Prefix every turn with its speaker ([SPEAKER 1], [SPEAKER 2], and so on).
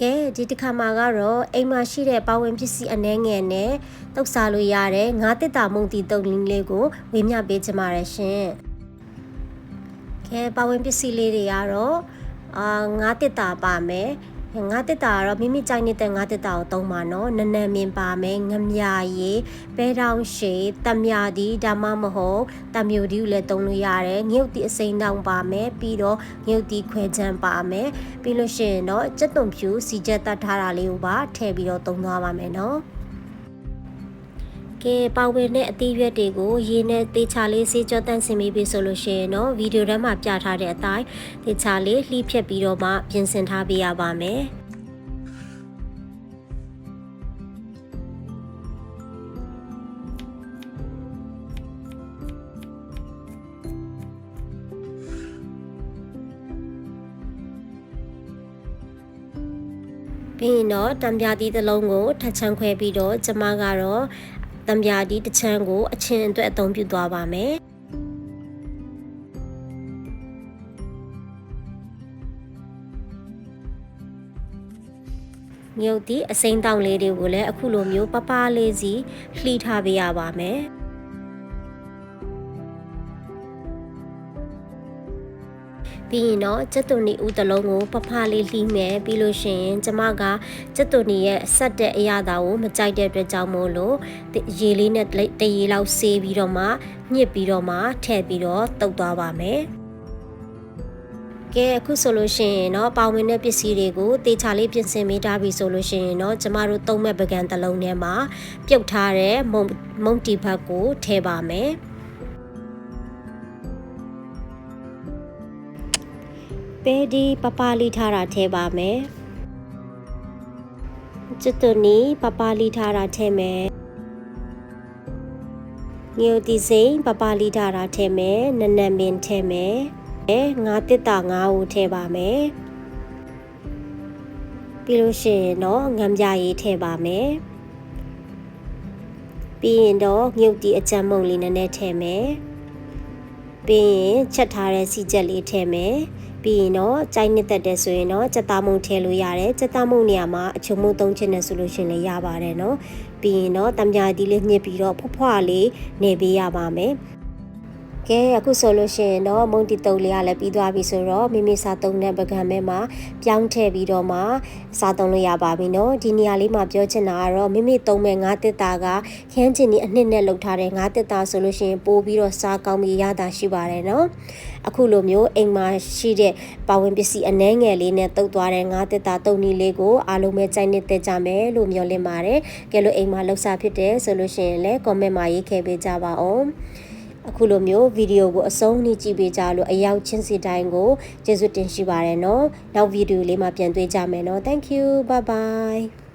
[SPEAKER 1] ကဲဒီတစ်ခါမှာကတော့အိမ်မှာရှိတဲ့ပါဝင်ပစ္စည်းအနှဲငယ်နဲ့တုတ်စားလို့ရတဲ့ငါးတစ်တာမုံတီတုတ်လင်းလေးကိုဝေမျှပေးချင်ပါတယ်ရှင်ကဲပါဝင်ပစ္စည်းလေးတွေကတော့အာငါးတစ်တာပါမယ် ငါးတက်တာကတော့မိမိကြိုက်နေတဲ့ငါးတက်တာကိုသုံးပါနော်နနမြင်ပါမယ်ငမြရီပဲတောင်ရှည်တမြဒီဒါမှမဟုတ်တမျိုးဒီကိုလည်းသုံးလို့ရတယ်ငရုတ်တီအစိမ်းတောင်ပါမယ်ပြီးတော့ငရုတ်တီခွဲချမ်းပါမယ်ပြီးလို့ရှိရင်တော့ကြက်သွန်ဖြူစီချက်တတ်ထားတာလေးကိုပါထည့်ပြီးတော့သုံးသွားပါမယ်နော် ကဲပေါဝင်တဲ့အသီးရွက်တွေကိုရေနဲ့တေချာလေးစေးကြောတန့်စင်မိပြီဆိုလို့ရှိရင်တော့ဗီဒီယိုထဲမှာပြထားတဲ့အတိုင်းတေချာလေးလှိဖြက်ပြီးတော့မှပြင်ဆင်ထားပေးရပါမယ်ပြီးရင်တော့တံပြားတီးတစ်လုံးကိုထပ်ချမ်းခွဲပြီးတော့ကျမကတော့ တံပြားတီးတစ်ချမ်းကိုအချင်းအတွက်အသုံးပြုသွားပါမယ်မြုပ်သည့်အစိမ်းတောင်လေးတွေကိုလည်းအခုလိုမျိုးပပလေးစီလှီးထားပေးရပါမယ် ပြီးရင်တော့ကျက်သွန်နီဦးတလုံးကိုပဖလေးလှီးမယ်ပြီးလို့ရှိရင်ကျမကကျက်သွန်နီရဲ့ဆက်တဲ့အရာသာကိုမကြိုက်တဲ့အတွက်ကြောင့်မို့လို့ရေလေးနဲ့တရေလောက်ဆေးပြီးတော့မှညှစ်ပြီးတော့မှထည့်ပြီးတော့တုပ်သွားပါမယ်ကဲအခုဆိုလို့ရှိရင်တော့ပါဝင်တဲ့ပစ္စည်းတွေကိုတေချာလေးပြင်ဆင်ပေးထားပြီဆိုလို့ရှိရင်တော့ကျမတို့သုံးမဲ့ပကံတလုံးထဲမှာပြုတ်ထားတဲ့မုံမုံတီဘတ်ကိုထည့်ပါမယ်။ ပဲဒီပပလီထားတာထည့်ပါမယ်ချစ်တူနီပပလီထားတာထည့်မယ်ငိုတီစိန်ပပလီထားတာထည့်မယ်နနမင်ထည့်မယ်အဲငါတစ်တာငါးကိုထည့်ပါမယ်ပြီးလို့ရှိရင်တော့ငံပြရေးထည့်ပါမယ်ပြီးရင်တော့ငုတ်တီအကြမ်းမုံလေးနည်းနည်းထည့်မယ်ပြီးရင်ချက်ထားတဲ့စီချက်လေးထည့်မယ် ပြီးရင်တော့ကြိုက်နှစ်သက်တဲ့ဆိုရင်တော့စက်သားမုံထည့်လို့ရတယ်စက်သားမုံနေရာမှာအချုံမုံသုံးချင်တယ်ဆိုလို့ရှင်လည်းရပါတယ်နော်ပြီးရင်တော့တံမြာတီလေးညှစ်ပြီးတော့ဖွဖွလေးနေပေးရပါမယ် ကဲအခုဆိုလို့ရှိရင်တော့မုံတီတုပ်လေးကလည်းပြီးသွားပြီဆိုတော့မိမိစားသုံးတဲ့ပကံမဲမှာပြောင်းထည့်ပြီးတော့မှစားသုံးလို့ရပါပြီနော်ဒီနေရာလေးမှာပြောချင်တာကတော့မိမိသုံးမဲ့ငါးတစ်တာကခန်းချင်ဒီအနှစ်နဲ့လုပ်ထားတဲ့ငါးတစ်တာဆိုလို့ရှိရင်ပို့ပြီးတော့စားကောင်းပြီးရတာရှိပါတယ်နော်အခုလိုမျိုးအိမ်မှာရှိတဲ့ပါဝင်ပစ္စည်းအနှဲငယ်လေးနဲ့တုပ်သွားတဲ့ငါးတစ်တာတုပ်နည်းလေးကိုအားလုံးပဲကြိုက်နေတဲ့ကြမယ်လို့မျှော်လင့်ပါတယ်ကဲလို့အိမ်မှာလှုပ်ရှားဖြစ်တယ်ဆိုလို့ရှိရင်လည်း comment မှာရေးခဲ့ပေးကြပါအောင် အခုလိုမျိုးဗီဒီယိုကိုအဆုံးနှိကြည့်ပေးကြလို့အရောက်ချင်းစီတိုင်းကိုကျေးဇူးတင်ရှိပါတယ်နော်နောက်ဗီဒီယိုလေးမှာပြန်တွေ့ကြမယ်နော် thank you bye bye